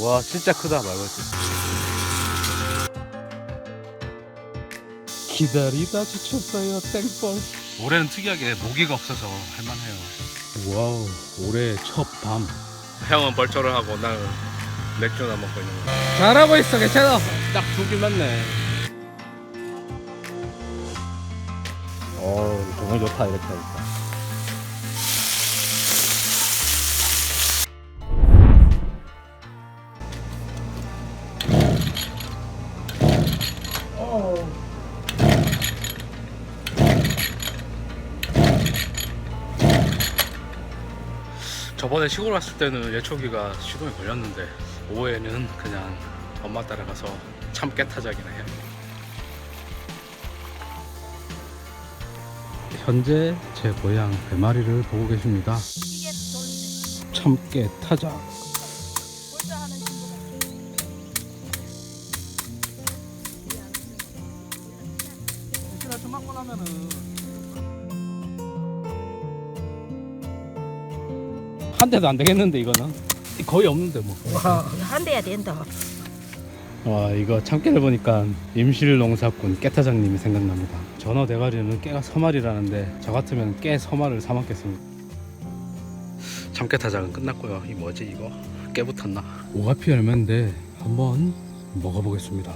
와 진짜 크다 말벌집 기다리다 지쳤어요 땡벌 올해는 특이하게 모기가 없어서 할만해요. 와우 올해 첫밤. 형은 벌초를 하고 나는 맥주나 먹고 있는 거 잘하고 있어 괜찮아. 딱 두 개 맞네. 어 정말 좋다 이렇게 하니까 저번에 시골 왔을 때는 예초기가 시동에 걸렸는데 오후에는 그냥 엄마 따라가서 참 깨 타작이나 해요 현재 제 고향 배마리를 보고 계십니다. 참깨 타자 한 대도 안 되겠는데 이거는 거의 없는데 뭐. 한 대야 된다. 와 이거 참깨를 보니까 임실 농사꾼 깨타장님이 생각납니다. 전어 대가리는 깨가 서말이라는데 저 같으면 깨 서말을 사 먹겠습니다. 참깨 타작은 끝났고요 이 뭐지 이거 깨 붙었나 오가피 열매인데 한번 먹어보겠습니다.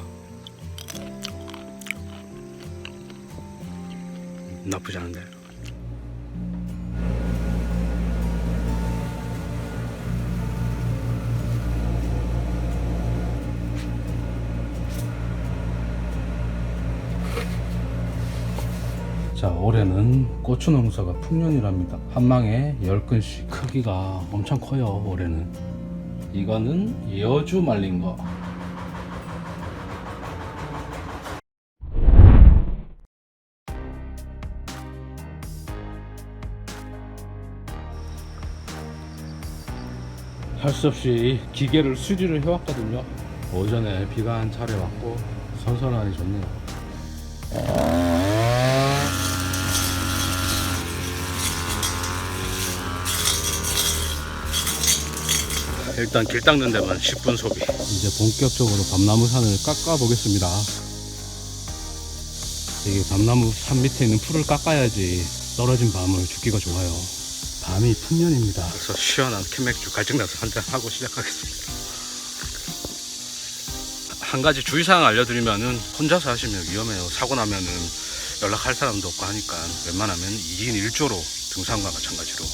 나쁘지 않은데 자 올해는 고추 농사가 풍년이랍니다. 한 망에 10근씩 크기가 엄청 커요 올해는. 이거는 여주 말린 거. 할 수 없이 기계를 수리를 해왔거든요. 오전에 비가 한 차례 왔고 선선하니 좋네요. 일단 길 닦는 데만 10분 소비 이제 본격적으로 밤나무 산을 깎아 보겠습니다. 이게 밤나무 산 밑에 있는 풀을 깎아야지 떨어진 밤을 죽기가 좋아요. 밤이 풍년입니다. 그래서 시원한 캔맥주 갈증나서 한잔 하고 시작하겠습니다. 한 가지 주의사항 알려드리면은 혼자서 하시면 위험해요. 사고 나면은 연락할 사람도 없고 하니까 웬만하면 2인 1조로 등산과 마찬가지로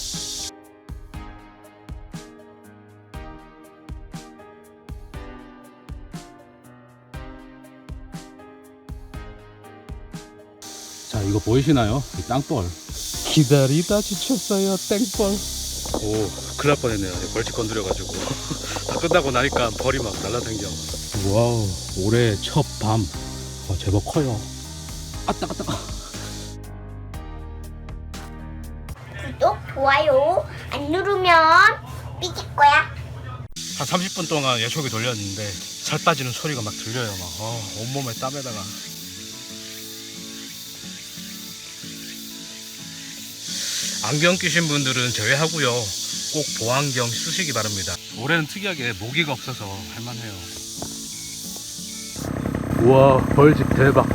이거 보이시나요? 이 땅벌. 기다리다 지쳤어요, 땡벌. 오 큰일 날 뻔했네요. 벌칙 건드려가지고 다 끝나고 나니까 벌이 막 날라다녀. 와우, 올해 첫 밤. 어, 제법 커요. 아따, 아따. 구독, 좋아요 안 누르면 삐질 거야. 한 30분 동안 예초기 돌렸는데 살 빠지는 소리가 막 들려요. 막 어, 온몸에 땀에다가 안경 끼신 분들은 제외하고요. 꼭 보안경 쓰시기 바랍니다. 올해는 특이하게 모기가 없어서 할만해요. 우와, 벌집 대박.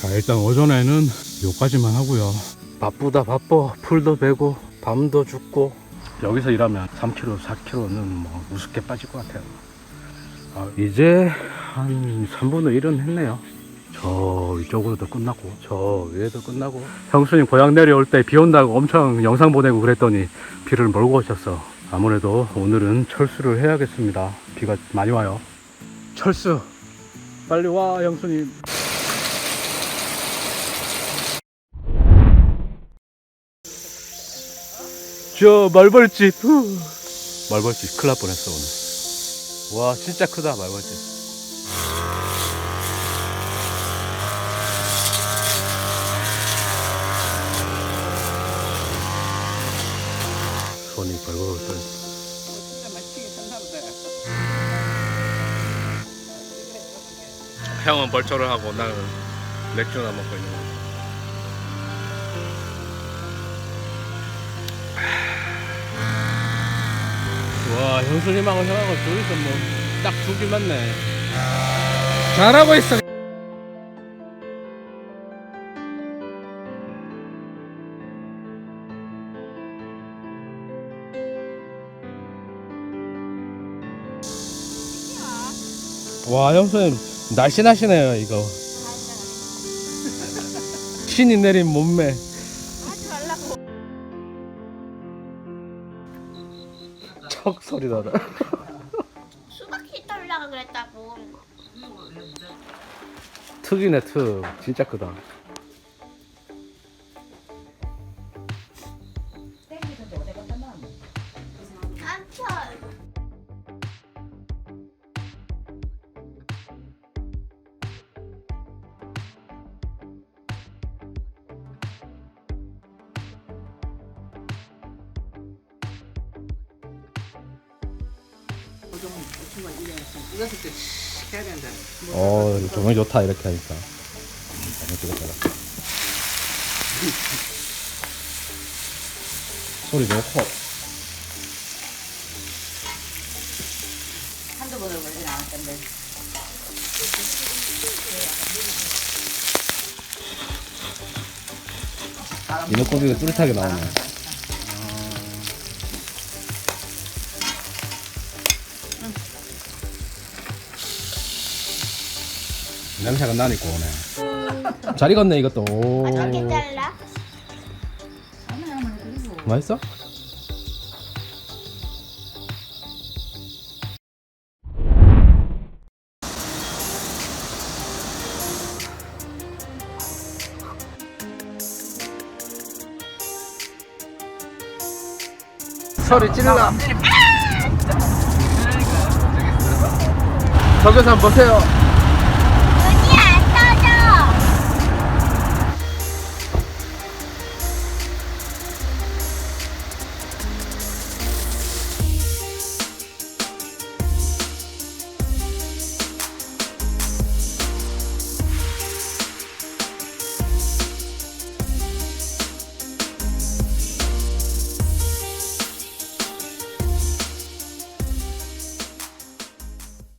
자, 일단 오전에는 요까지만 하고요. 바쁘다, 바빠. 풀도 베고, 밤도 죽고. 여기서 일하면 3kg, 4kg는 뭐 우습게 빠질 것 같아요. 아, 이제 한 3분의 1은 했네요. 저 위쪽으로도 끝났고, 저 위에도 끝나고. 형수님 고향 내려올 때 비 온다고 엄청 영상 보내고 그랬더니 비를 몰고 오셨어. 아무래도 오늘은 철수를 해야겠습니다. 비가 많이 와요. 철수 빨리 와 형수님 저 말벌집 후. 말벌집 큰일 날 뻔했어 오늘 와 진짜 크다 말벌집 손이 벌벌 떨 형은 벌초를 하고 나는 맥주나 먹고 있는 거. 와 형수님하고 형하고 둘이서 뭐 딱 두 개 맞네. 잘하고 있어. 와 형수님 날씬하시네요 이거. 신이 내린 몸매. 척 소리 나다. 수박이 떨려고 그랬다고. 특이네 특. 진짜 크다. 어 조명 좋다 이렇게 하니까. 너무 찍었다. 소리 너무 커. 한두 번을 나올 텐데. 이너고기가 뚜렷하게 나오네. 냄새가 나니까 오네. 잘 익었네 이것도. 오. 어떻게 잘라? 맛있어? 소리 질러. 저기서 한번 보세요.